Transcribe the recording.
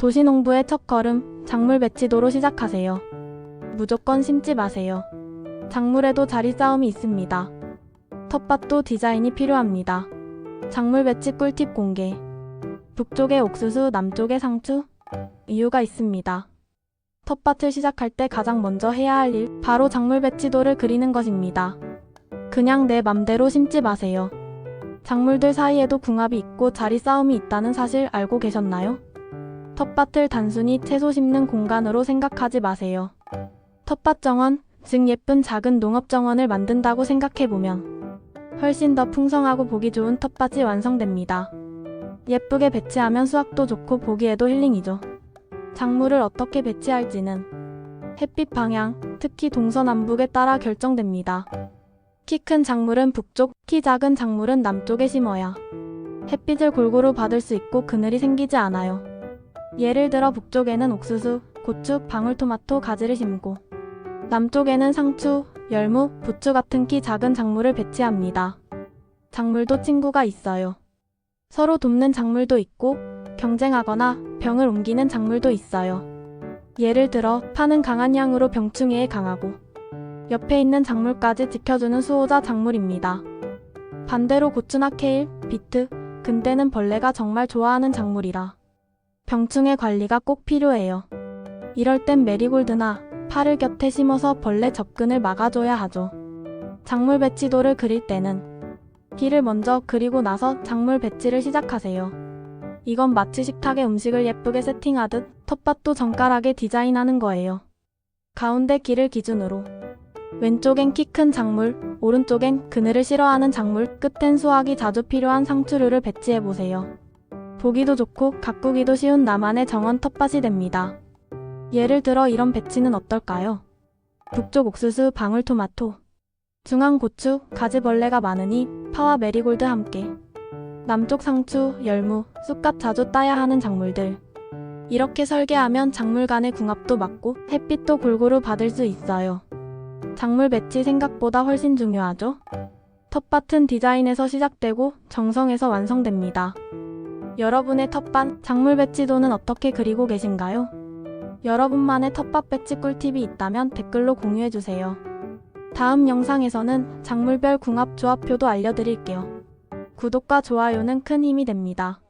도시농부의 첫 걸음, 작물 배치도로 시작하세요. 무조건 심지 마세요. 작물에도 자리 싸움이 있습니다. 텃밭도 디자인이 필요합니다. 작물 배치 꿀팁 공개. 북쪽의 옥수수, 남쪽의 상추? 이유가 있습니다. 텃밭을 시작할 때 가장 먼저 해야 할 일, 바로 작물 배치도를 그리는 것입니다. 그냥 내 맘대로 심지 마세요. 작물들 사이에도 궁합이 있고 자리 싸움이 있다는 사실 알고 계셨나요? 텃밭을 단순히 채소 심는 공간으로 생각하지 마세요. 텃밭 정원, 즉 예쁜 작은 농업 정원을 만든다고 생각해보면 훨씬 더 풍성하고 보기 좋은 텃밭이 완성됩니다. 예쁘게 배치하면 수확도 좋고 보기에도 힐링이죠. 작물을 어떻게 배치할지는 햇빛 방향, 특히 동서남북에 따라 결정됩니다. 키 큰 작물은 북쪽, 키 작은 작물은 남쪽에 심어야 햇빛을 골고루 받을 수 있고 그늘이 생기지 않아요. 예를 들어 북쪽에는 옥수수, 고추, 방울토마토, 가지를 심고 남쪽에는 상추, 열무, 부추 같은 키 작은 작물을 배치합니다. 작물도 친구가 있어요. 서로 돕는 작물도 있고 경쟁하거나 병을 옮기는 작물도 있어요. 예를 들어 파는 강한 양으로 병충해에 강하고 옆에 있는 작물까지 지켜주는 수호자 작물입니다. 반대로 고추나 케일, 비트, 근대는 벌레가 정말 좋아하는 작물이라 병충해 관리가 꼭 필요해요. 이럴 땐 메리골드나 파를 곁에 심어서 벌레 접근을 막아줘야 하죠. 작물 배치도를 그릴 때는 길을 먼저 그리고 나서 작물 배치를 시작하세요. 이건 마치 식탁에 음식을 예쁘게 세팅하듯 텃밭도 정갈하게 디자인하는 거예요. 가운데 길을 기준으로 왼쪽엔 키 큰 작물, 오른쪽엔 그늘을 싫어하는 작물, 끝엔 수확이 자주 필요한 상추류를 배치해 보세요. 보기도 좋고 가꾸기도 쉬운 나만의 정원 텃밭이 됩니다. 예를 들어 이런 배치는 어떨까요? 북쪽 옥수수, 방울토마토, 중앙 고추, 가지벌레가 많으니 파와 메리골드 함께. 남쪽 상추, 열무, 쑥갓 자주 따야 하는 작물들. 이렇게 설계하면 작물 간의 궁합도 맞고 햇빛도 골고루 받을 수 있어요. 작물 배치 생각보다 훨씬 중요하죠? 텃밭은 디자인에서 시작되고 정성에서 완성됩니다. 여러분의 텃밭 작물 배치도는 어떻게 그리고 계신가요? 여러분만의 텃밭 배치 꿀팁이 있다면 댓글로 공유해주세요. 다음 영상에서는 작물별 궁합 조합표도 알려드릴게요. 구독과 좋아요는 큰 힘이 됩니다.